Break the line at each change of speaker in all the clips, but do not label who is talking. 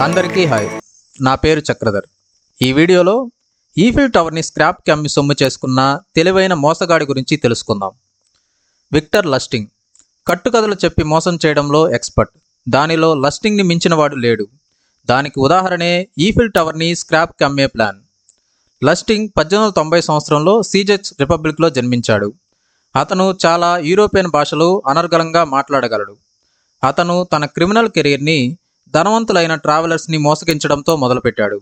అందరికీ హాయ్. నా పేరు చక్రధర్. ఈ వీడియోలో ఈఫిల్ టవర్ని స్క్రాప్కి అమ్మి సొమ్ము చేసుకున్న తెలివైన మోసగాడి గురించి తెలుసుకుందాం. Victor Lustig. కట్టుకథలు చెప్పి మోసం చేయడంలో ఎక్స్పర్ట్. దానిలో లస్టింగ్ని మించినవాడు లేడు. దానికి ఉదాహరణే ఈఫిల్ టవర్ని స్క్రాప్కి అమ్మే ప్లాన్. లస్టింగ్ పద్దెనిమిది వందల తొంభై సంవత్సరంలో సీజెచ్ రిపబ్లిక్లో జన్మించాడు. అతను చాలా యూరోపియన్ భాషలు అనర్గళంగా మాట్లాడగలడు. అతను తన క్రిమినల్ కెరీర్ని ధనవంతులైన ట్రావెలర్స్ని మోసగించడంతో మొదలుపెట్టాడు.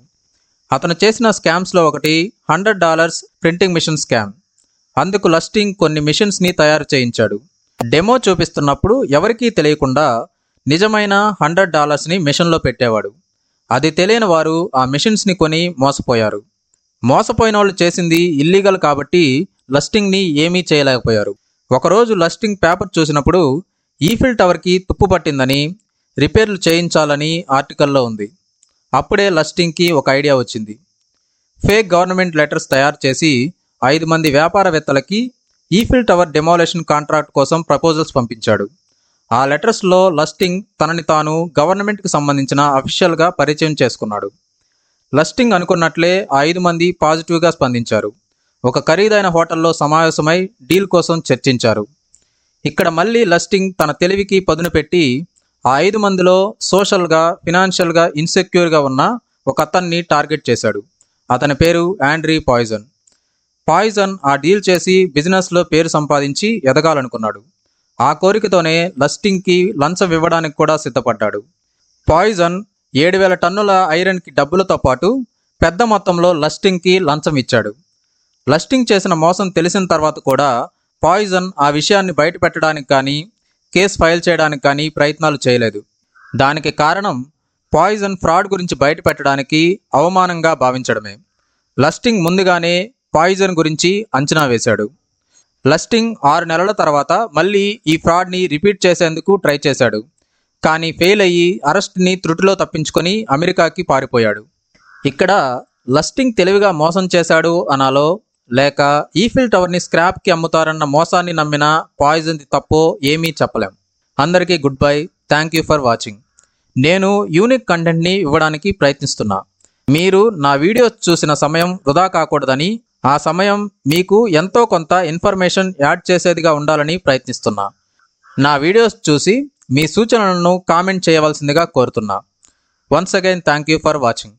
అతను చేసిన స్కామ్స్లో ఒకటి hundred dollars printing machine scam. అందుకు లస్టింగ్ కొన్ని మిషన్స్ని తయారు చేయించాడు. డెమో చూపిస్తున్నప్పుడు ఎవరికీ తెలియకుండా నిజమైన హండ్రెడ్ డాలర్స్ని మిషన్లో పెట్టేవాడు. అది తెలియని వారు ఆ మిషన్స్ని కొని మోసపోయారు. మోసపోయిన వాళ్ళు చేసింది ఇల్లీగల్ కాబట్టి లస్టింగ్ని ఏమీ చేయలేకపోయారు. ఒకరోజు లస్టింగ్ పేపర్ చూసినప్పుడు ఈఫిల్ టవర్కి తుప్పు పట్టిందని రిపేర్లు చేయించాలని ఆర్టికల్లో ఉంది. అప్పుడే లస్టింగ్కి ఒక ఐడియా వచ్చింది. ఫేక్ గవర్నమెంట్ లెటర్స్ తయారు చేసి ఐదు మంది వ్యాపారవేత్తలకి ఈఫిల్ టవర్ డెమోలేషన్ కాంట్రాక్ట్ కోసం ప్రపోజల్స్ పంపించాడు. ఆ లెటర్స్లో లస్టింగ్ తనని తాను గవర్నమెంట్కి సంబంధించిన అఫీషియల్గా పరిచయం చేసుకున్నాడు. లస్టింగ్ అనుకున్నట్లే ఆ ఐదు మంది పాజిటివ్గా స్పందించారు. ఒక ఖరీదైన హోటల్లో సమావేశమై డీల్ కోసం చర్చించారు. ఇక్కడ మళ్ళీ లస్టింగ్ తన తెలివికి పదును పెట్టి ఆ ఐదు మందిలో సోషల్గా ఫినాన్షియల్గా ఇన్సెక్యూర్గా ఉన్న ఒక అతన్ని టార్గెట్ చేశాడు. అతని పేరు యాండ్రీ పాయిజన్. పాయిజన్ ఆ డీల్ చేసి బిజినెస్లో పేరు సంపాదించి ఎదగాలనుకున్నాడు. ఆ కోరికతోనే లస్టింగ్కి లంచం ఇవ్వడానికి కూడా సిద్ధపడ్డాడు. పాయిజన్ ఏడు వేల టన్నుల ఐరన్కి డబ్బులతో పాటు పెద్ద మొత్తంలో లస్టింగ్కి లంచం ఇచ్చాడు. లస్టింగ్ చేసిన మోసం తెలిసిన తర్వాత కూడా పాయిజన్ ఆ విషయాన్ని బయట పెట్టడానికి కానీ కేసు ఫైల్ చేయడానికి కానీ ప్రయత్నాలు చేయలేదు. దానికి కారణం పాయిజన్ ఫ్రాడ్ గురించి బయటపెట్టడానికి అవమానంగా భావించడమే. లస్టింగ్ ముందుగానే పాయిజన్ గురించి అంచనా వేశాడు. లస్టింగ్ ఆరు నెలల తర్వాత మళ్ళీ ఈ ఫ్రాడ్ని రిపీట్ చేసేందుకు ట్రై చేశాడు. కానీ ఫెయిల్ అయ్యి అరెస్ట్ని త్రుటిలో తప్పించుకొని అమెరికాకి పారిపోయాడు. ఇక్కడ లస్టింగ్ తెలివిగా మోసం చేశాడు అనాలో లేక ఈఫిల్ టవర్ని స్క్రాప్కి అమ్ముతారన్న మోసాన్ని నమ్మిన పాయిజన్ది తప్పో ఏమీ చెప్పలేం. అందరికీ goodbye. Thank you for watching. నేను యూనిక్ కంటెంట్ని ఇవ్వడానికి ప్రయత్నిస్తున్నా. మీరు నా వీడియోస్ చూసిన సమయం వృధా కాకూడదని ఆ సమయం మీకు ఎంతో కొంత ఇన్ఫర్మేషన్ యాడ్ చేసేదిగా ఉండాలని ప్రయత్నిస్తున్నా. నా వీడియోస్ చూసి మీ సూచనలను కామెంట్ చేయవలసిందిగా కోరుతున్నా. Once again thank you for watching.